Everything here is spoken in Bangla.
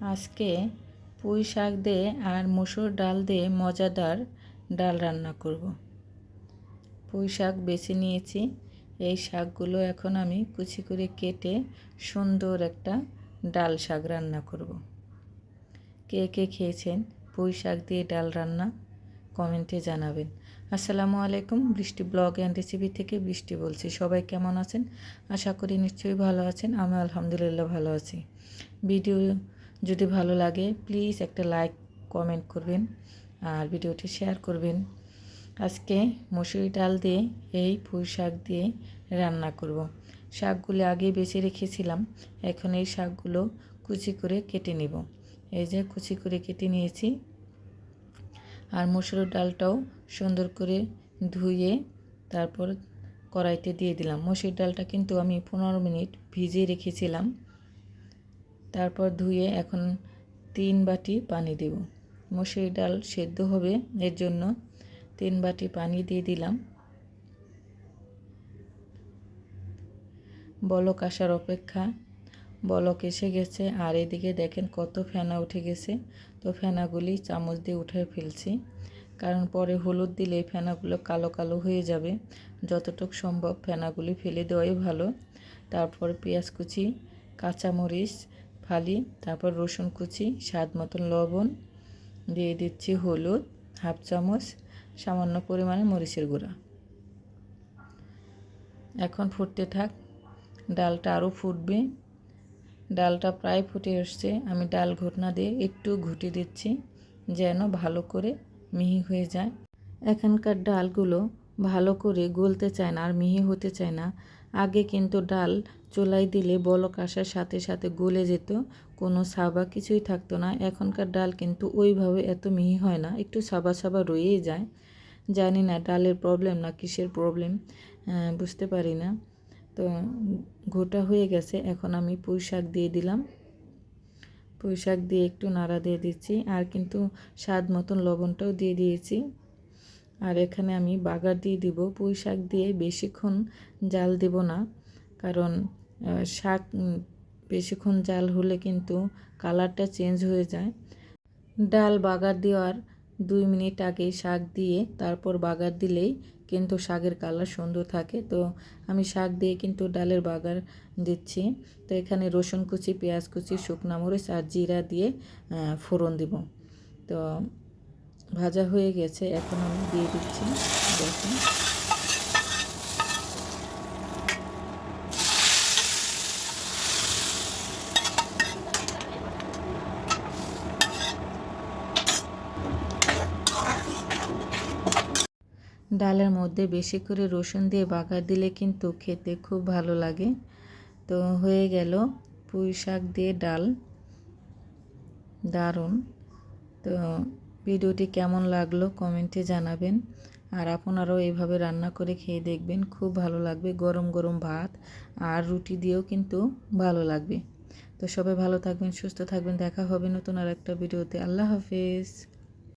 আজকে পুঁই শাক দিয়ে আর মুসুর ডাল দিয়ে মজাদার ডাল রান্না করব। পুঁই শাক বেছে নিয়েছি। এই শাকগুলো এখন আমি কুচি করে কেটে সুন্দর একটা ডাল শাক রান্না করব। কে কে খেয়েছেন পুঁই শাক দিয়ে ডাল রান্না? কমেন্টে জানাবেন। আসসালামু আলাইকুম, বৃষ্টি ব্লগ অ্যান্ড রেসিপি থেকে বৃষ্টি বলছি। সবাই কেমন আছেন? আশা করি নিশ্চয়ই ভালো আছেন। আমি আলহামদুলিল্লাহ ভালো আছি। ভিডিও যদি ভালো লাগে প্লিজ একটা লাইক কমেন্ট করবেন আর ভিডিওটি শেয়ার করবেন। আজকে মসুরি ডাল দিয়ে এই পুঁই শাক দিয়ে রান্না করব। শাকগুলো আগে বেছে রেখেছিলাম, এখন এই শাকগুলো কুচি করে কেটে নেব। এই যে কুচি করে কেটে নিয়েছি। আর মসুর ডালটাও সুন্দর করে ধুয়ে তারপর কড়াইতে দিয়ে দিলাম। মসুর ডালটা কিন্তু আমি পনেরো মিনিট ভিজিয়ে রেখেছিলাম। তারপর ধুয়ে এখন তিন বাটি পানি দেব। মসুর ডাল সেদ্ধ হবে, এর জন্য তিন বাটি পানি দিয়ে দিলাম। বলক আসার অপেক্ষা, বলক এসে গেছে। আর এদিকে দেখেন কত ফেনা উঠে গেছে। তো ফেনাগুলি চামচ দিয়ে উঠে ফেলছি, কারণ পরে হলুদ দিলে এই ফেনাগুলো কালো কালো হয়ে যাবে। যতটুক সম্ভব ফেনাগুলি ফেলে দেওয়াই ভালো। তারপর পেঁয়াজ কুচি, কাঁচামরিচ ফালি তারপর রসুন কুচি, স্বাদ মতন লবণ, দিয়ে দিচ্ছি হলুদ, হাফ চামচ, সামান্য পরিমাণে মরিচের গুঁড়া। এখন ফুটতে থাক, ডালটা আরও ফুটবে। ডালটা প্রায় ফুটে আসছে আমি ডাল ঘটনা দিয়ে একটু ঘুটে দিচ্ছি, যেন ভালো করে মিহি হয়ে যায়। এখানকার ডালগুলো ভালো করে গলতে চায় না, আর মিহি হতে চায় না আগে কিন্তু ডাল চোলাই দিলে বলক আসার সাথে সাথে গলে যেত, কোনো সাবা কিছুই থাকতো না। এখনকার ডাল কিন্তু ওইভাবে এত মিহি হয় না, একটু সাবা সাবা রয়েই যায়। জানি না ডালের প্রবলেম না কিসের প্রবলেম বুঝতে পারি না। তো ঘোটা হয়ে গেছে, এখন আমি পুঁই শাক দিয়ে দিলাম। পুঁই শাক দিয়ে একটু নাড়া দিয়ে দিচ্ছি, আর কিন্তু স্বাদ মতন লবণটাও দিয়ে দিয়েছি। আর এখানে আমি বাগার দিয়ে দিব, পুঁই শাক দিয়ে বেশিক্ষণ জাল দেব না। কারণ শাক বেশিক্ষণ জাল হলে কিন্তু কালারটা চেঞ্জ হয়ে যায়। ডাল বাগার দেওয়ার দুই মিনিট আগে শাক দিয়ে তারপর বাগার দিলেই কিন্তু শাকের কালার সুন্দর থাকে। তো আমি শাক দিয়ে কিন্তু ডালের বাগার দিচ্ছি। তো এখানে রসুন কুচি, পেঁয়াজ কুচি, শুকনা মরিচ আর জিরা দিয়ে ফোড়ন দিব। তো ভাজা হয়ে গেছে, এখন আমি দিয়ে দিচ্ছি দেখুন ডালের মধ্যে বেশি করে রসুন দিয়ে বাগার দিলে কিন্তু খেতে খুব ভালো লাগে। তো হয়ে গেল পুঁই শাক দিয়ে ডাল। দারুণ। তো ভিডিওটি কেমন লাগল কমেন্টে জানাবেন। আর আপনারাও এইভাবে রান্না করে খেয়ে দেখবেন, খুব ভালো লাগবে গরম গরম ভাত আর রুটি দিয়েও কিন্তু ভালো লাগবে। তো সবাই ভালো থাকবেন, সুস্থ থাকবেন, দেখা হবে নতুন আর একটা ভিডিওতে। আল্লাহ হাফেজ।